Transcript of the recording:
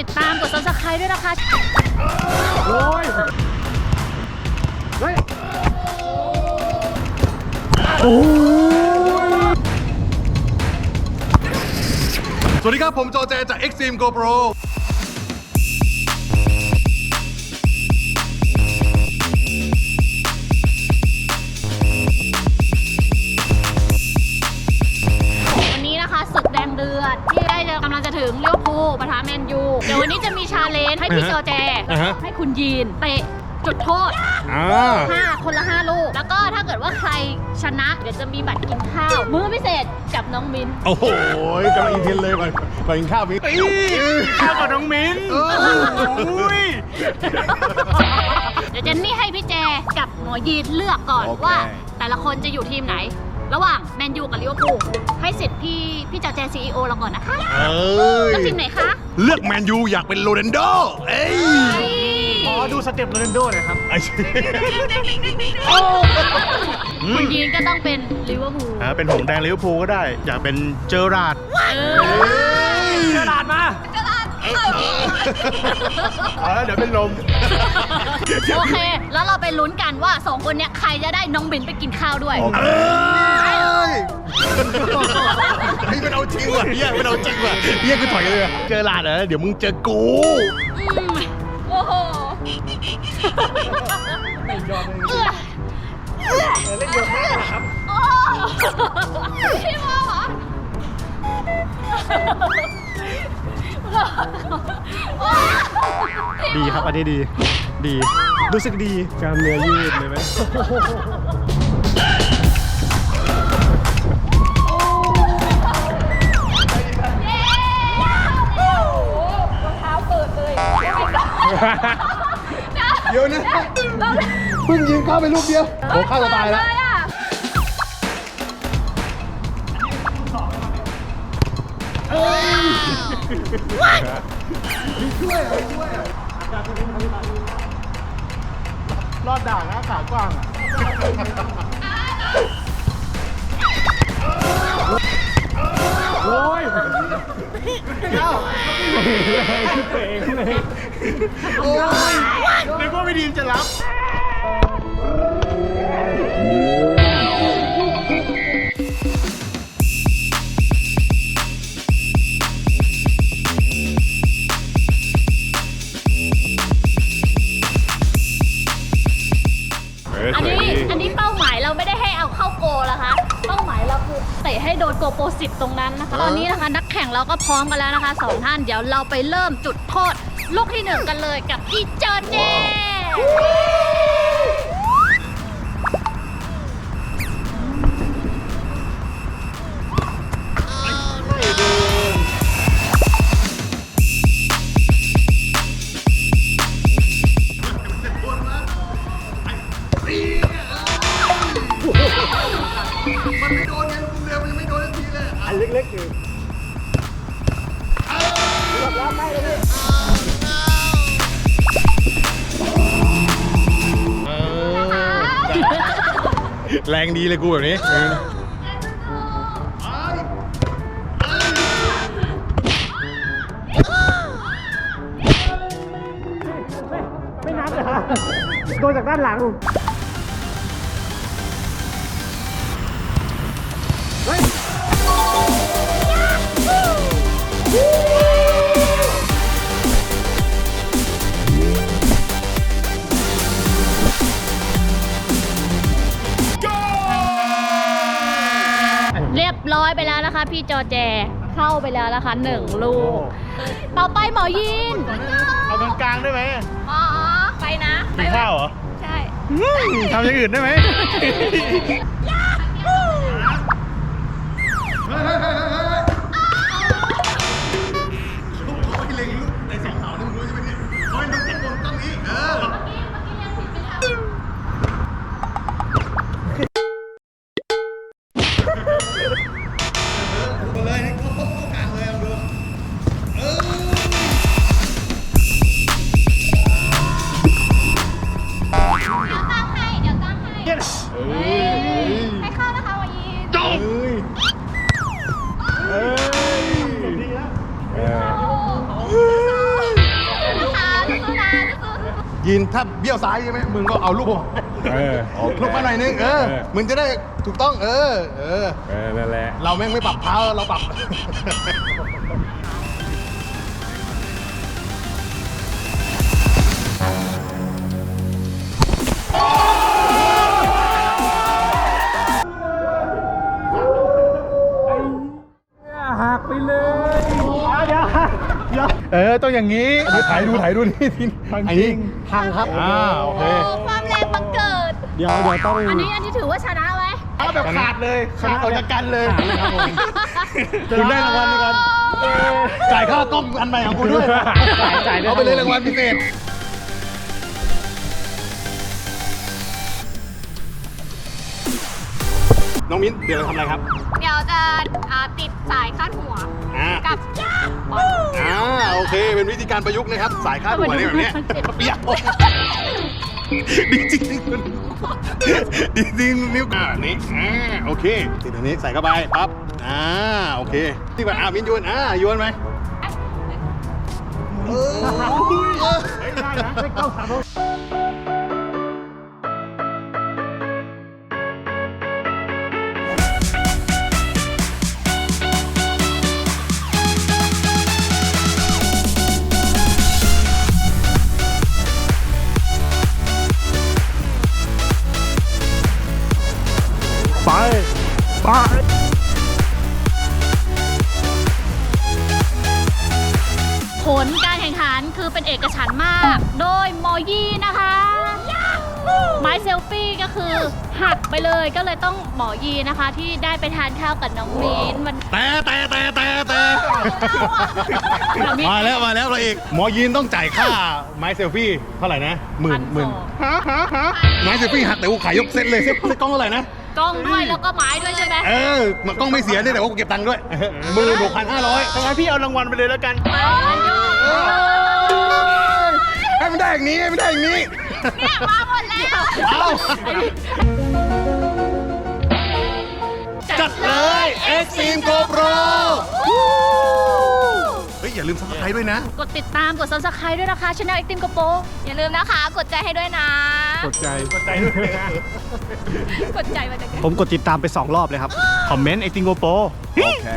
ติดตามกด subscribe ด้วยนะคะ โอ้ยเฮ้ยโอ้ยสวัสดีครับ ผมจอแจจาก Extreme GoPro กำลังจะถึงเลี้ยวภูลปะทะแมนยู เดี๋ยววันนี้จะมีชาเลนจ์ให้พี่จอแจ อ่าฮะ ให้คุณยีนเตะจุดโทษ อ่า5คนละ5ลูก แล้วก็ถ้าเกิดว่าใครชนะ เดี๋ยวจะมีบัตรกินข้าว มื้อพิเศษกับน้องมิ้น โอ้โหกำลังอินเทนเลยก่อนก่อนกินข้าวมิ้นข้าวกับน้องมิ้นอุ้ย เดี๋ยวเจนนี่ให้พี่แจกับหมอยีนเลือกก่อนโอเค ว่า แต่ละคนจะอยู่ทีมไหน ระหว่างแมนยูกับลิเวอร์พูลให้สิทธิ์พี่พี่จอแจซีอีโอเราก่อนนะคะเอ้ยแล้วทีมไหนคะเลือกแมนยูอยากเป็นโรนัลโดเอ้ยขอดูสเต็ปโรนัลโดหน่อยครับคุณยีนก็ต้องเป็นลิเวอร์พูลอ่าเป็นหงส์แดงลิเวอร์พูลก็ได้ อยากเป็นเจอราร์ดเออกระดา ษมาเออเดี๋ยวเป็นลม โอเค แล้วเราไปลุ้นกันว่าสองคนเนี้ยใครจะได้น้องบินไปกินข้าวด้วยโอเคเอ้ยนี่เป็นเอาจริงว่ะเฮียเป็นเอาจริงว่ะเรียกกูถอยเลยอะเจอราร์ดเหรอเดี๋ยวมึงเจอกูอืมโอ้โหเอื้อเล่นเยอะมากครับโอ้พี่ว่าเหรอ ดีครับอันนี้ดี ดี รู้สึกดีกล้ามเนื้อยืดเลยไหมเดี๋ยวนะเพิ่งยิงเข้าไปลูกเดียวโอ้ข้าวจะตายแล้ว รอดด่างนะขากว้างอะโอ้ยเป๋งเลยนึกว่าไม่ดีมจะรับ ตะให้โดนโกโปรสิบตรงนั้นนะคะ ตอนนี้นะคะนักแข่งเราก็พร้อมกันแล้วนะคะสองท่านเดี๋ยวเราไปเริ่มจุดโทษลูกที่หนึ่งกันเลยกับพี่เจอเจ แรงดีเลยกูแบบนี้ไม่นับเลยโดนจากด้านหลัง นะคะ พี่จอแจเข้าไปแล้วนะคะหนึ่งลูก ต่อไปหมอยินเอากลางๆได้ไหมอ๋อไปนะกินข้าวเหรอใช่ทำอย่างอื่นได้ไหมลูก กินถ้าเบี้ยวซ้ายใช่ไหมมึงก็เอาลูกผมเออโอเคลูกมาหน่อยนึงเออเออ มึงจะได้ถูกต้องเออ เออ เออนั่นแหละ เราแม่งไม่ปรับเท้าเราปรับ ออต้องอย่างนี้ดูถ่ายดูถ่ายดูนี่ทีทางอันจรินี้งทางครับอ่าโอเคโอ้ความแรงบังเกิด เดี๋ยวเดี๋ยวต้องอันนี้อันนี้ถือว่าชนะไหมเอาแบบขาดเลยขาดออกจากกันเลยคุณได้รางวัลในการจ่ายค่ากล้องอันใหม่ของคุณด้วยจ่ายจ่ายด้วยเอาไปเลยรางวัลพิเศษ น้องมิ้นเดี๋ยวเราทำอะไรครับเดี๋ยวจะอ่าติดสายคาดหัวอ่า กับปอน อ่าโอเค เป็นวิธีการประยุกต์นะครับ สายคาดหัวเนี่ยแบบเนี้ยเปียกดีจริงดีจริงนิ้วอ่านี่อ่าโอเคติดอันนี้ใส่เข้าไปปั๊บอ่าโอเคที่ว่าอ่ามิ้นโยนอ่าโยนไหมเออ ได้นะได้เก้าสาม ผลการแข่งขันคือเป็นเอกฉันท์มาก โดยมอยี่นะคะ ไม้เซลฟี่ก็คือหักไปเลยก็เลยต้องหมอยีนะคะ ที่ได้ไปทานข้าวกับน้องมีนมันแต่แต่แต่แต่แต่มาแล้วมาแล้วเราเอกหมอยีนต้องจ่ายค่าไม้เซลฟี่เท่าไหร่นะหมื่นหมื่นฮะฮะฮะไม้เซลฟี่หักแต่กูขายยกเซตเลยเซตเซตกล้องเท่าไหร่นะ กล้องด้วยแล้วก็ไม้ด้วยใช่ไหมเออมันกล้องไม่เสียเนี่ยแต่ว่ากูเก็บตังค์ด้วยหมื่นหกพันห้าร้อยงั้นพี่เอารางวัลไปเลยแล้วกัน ให้มันได้อย่างนี้ให้มันได้อย่างนี้ เนี่ยมาหมดแล้ว เอาจัดเลย Extreme GoPro เฮ้ยอย่าลืมซับสไครต์ด้วยนะ กดติดตามกด subscribe ด้วยนะคะช anel ไอติมกระโปอย่าลืมนะคะ กดใจให้ด้วยนะ กดใจกดใจด้วยนะกดใจมาจากไหน ผมกดติดตามไป 2 รอบเลยครับ คอมเมนต์ไอติงโกโป โอเค